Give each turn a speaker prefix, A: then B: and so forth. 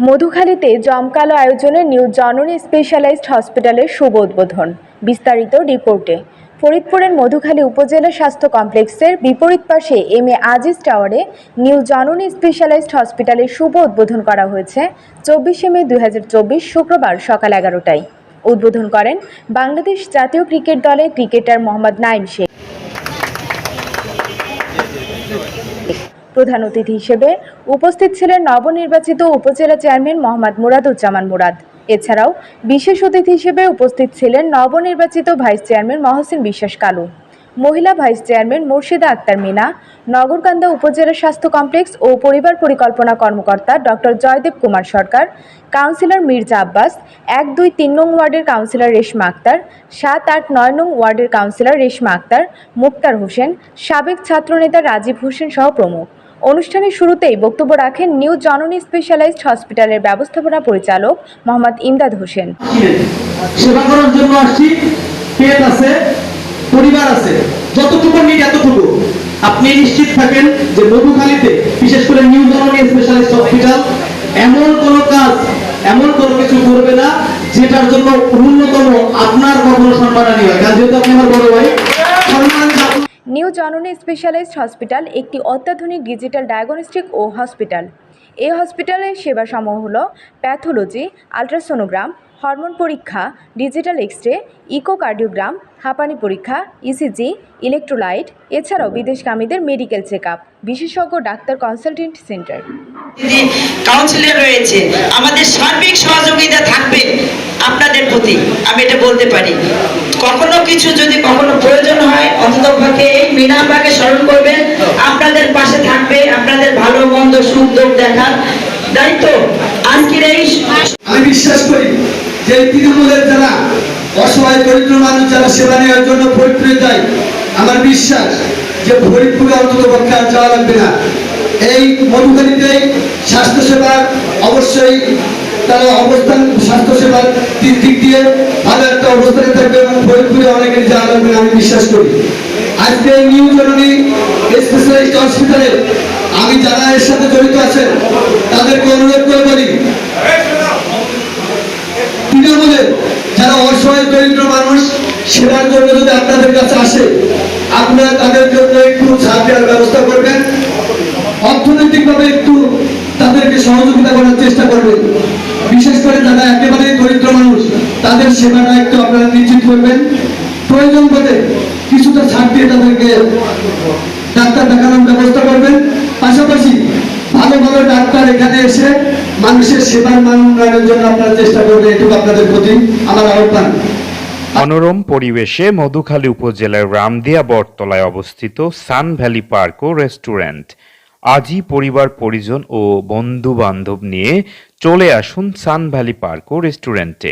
A: মধুখালীতে জমকালো আয়োজনে নিউ জননী স্পেশালাইজড হসপিটালের শুভ উদ্বোধন। বিস্তারিত রিপোর্টে। ফরিদপুরের মধুখালী উপজেলা স্বাস্থ্য কমপ্লেক্সের বিপরীত পাশে এম এ আজিজ টাওয়ারে নিউ জননী স্পেশালাইজড হসপিটালের শুভ উদ্বোধন করা হয়েছে চব্বিশে মে দু হাজার চব্বিশ শুক্রবার সকাল এগারোটায়। উদ্বোধন করেন বাংলাদেশ জাতীয় ক্রিকেট দলের ক্রিকেটার মোহাম্মদ নাইম শেখ। প্রধান অতিথি হিসেবে উপস্থিত ছিলেন নবনির্বাচিত উপজেলা চেয়ারম্যান মোহাম্মদ মুরাদুজ্জামান মুরাদ। এছাড়াও বিশেষ অতিথি হিসেবে উপস্থিত ছিলেন নবনির্বাচিত ভাইস চেয়ারম্যান মহসিন বিশ্বাস কালু, মহিলা ভাইস চেয়ারম্যান মুর্শিদা আক্তার মিনা, নগরকান্দা উপজেলা স্বাস্থ্য কমপ্লেক্স ও পরিবার পরিকল্পনা কর্মকর্তা ডক্টর জয়দেব কুমার সরকার, কাউন্সিলর মির্জা আব্বাস, এক দুই তিন নং ওয়ার্ডের কাউন্সিলর রেশমা আক্তার, সাত আট নয় নং ওয়ার্ডের কাউন্সিলর রেশমা আক্তার, মুক্তার হোসেন, সাবেক ছাত্রনেতা রাজীব হোসেন সহ প্রমুখ। অনুষ্ঠানের শুরুতেই বক্তব্য রাখেন নিউ জননী স্পেশালাইজড হসপিটালের ব্যবস্থাপনা পরিচালক মোহাম্মদ ইমদাদ হোসেন।
B: সেবা করার জন্য আসছি। পেট আছে, পরিবার আছে। যতটুকু নিড এতটুকু। আপনি নিশ্চিত থাকেন যে মধুখালীতে, বিশেষ করে নিউ জননী স্পেশালিস্ট হসপিটাল, এমন কোন কাজ, এমন কোনো কিছু করবে না, যেটার জন্য ন্যূনতম আপনার কখনো সম্মানানি হয় কারণ যেহেতু আপনি আমার বড় ভাই।
A: জননী স্পেশালাইজড হসপিটাল একটি অত্যাধুনিক ডিজিটাল ডায়াগনস্টিক ও হসপিটাল এই হসপিটালের সেবাসমূহ হল প্যাথোলজি আলট্রাসোনোগ্রাম হরমোন পরীক্ষা ডিজিটাল এক্স রে ইকোকার্ডিওগ্রাম হাঁপানি পরীক্ষা ইসিজি ইলেকট্রোলাইট এছাড়াও বিদেশগামীদের মেডিকেল চেক আপ বিশেষজ্ঞ ডাক্তার কনসালটেন্ট সেন্টার
C: কাউন্সিলর রয়েছে। আমাদের সার্বিক সহযোগিতা থাকবে। আপনাদের প্রতি, আমি এটা বলতে পারি। কখনো কিছু যদি কখনো প্রয়োজন হয়, অন্ততপক্ষে এই মিনাবাকে স্মরণ করবেন। আপনাদের পাশে থাকবে, আপনাদের ভালো, মন্দ, সুখ, দুঃখ দেখার দায়িত্ব। আজকের এই
B: আমি বিশ্বাস করি যে তৃণমূলের যারা অসহায়, দরিদ্র মানুষ, যারা সেবা নেওয়ার জন্য ফরিদপুরে যায়, আমার বিশ্বাস যে ফরিদপুরে অন্তত পক্ষে আর যাওয়া লাগবে না। এই মধুখালীতে স্বাস্থ্যসেবার অবশ্যই তারা অবস্থান স্বাস্থ্যসেবার দিক দিয়ে ভালো একটা অবস্থানে থাকবে এবং ফরিদপুরে অনেকের যাওয়া লাগবে আমি বিশ্বাস করি। আজকে নিউ জননী স্পেশালিস্ট হসপিটালে আমি যারা এর সাথে জড়িত আছেন, তাদেরকে অনুরোধ করে বলি, তৃণমূলের যারা অসহায় দরিদ্র মানুষ, সেবার জন্য যদি আপনাদের কাছে আসে, আপনারা তাদের জন্য একটু ছাড় দেওয়ার ব্যবস্থা করবেন। অর্থনৈতিকভাবে একটু তাদেরকে সহযোগিতা করার চেষ্টা করবেন বিশেষ করে যারা একেবারে দরিদ্র মানুষ তাদের সেবাটা একটু আপনারা নিশ্চিত করবেন। প্রয়োজন বোধে কিছুটা ছাড় দিয়ে তাদেরকে ডাক্তার দেখানোর ব্যবস্থা করবেন। পাশাপাশি ভালো ভালো ডাক্তার এখানে এসে মানুষের সেবার মান উন্নয়নের জন্য আপনারা চেষ্টা করবেন, এটুকু আপনাদের প্রতি আমার আহ্বান।
D: মনোরম পরিবেশে মধুখালী উপজেলার রামদিয়া বটতলায় অবস্থিত সান ভ্যালি পার্ক ও রেস্টুরেন্ট। আজই পরিবার, পরিজন ও বন্ধু বান্ধব নিয়ে চলে আসুন সান ভ্যালি পার্ক ও রেস্টুরেন্টে।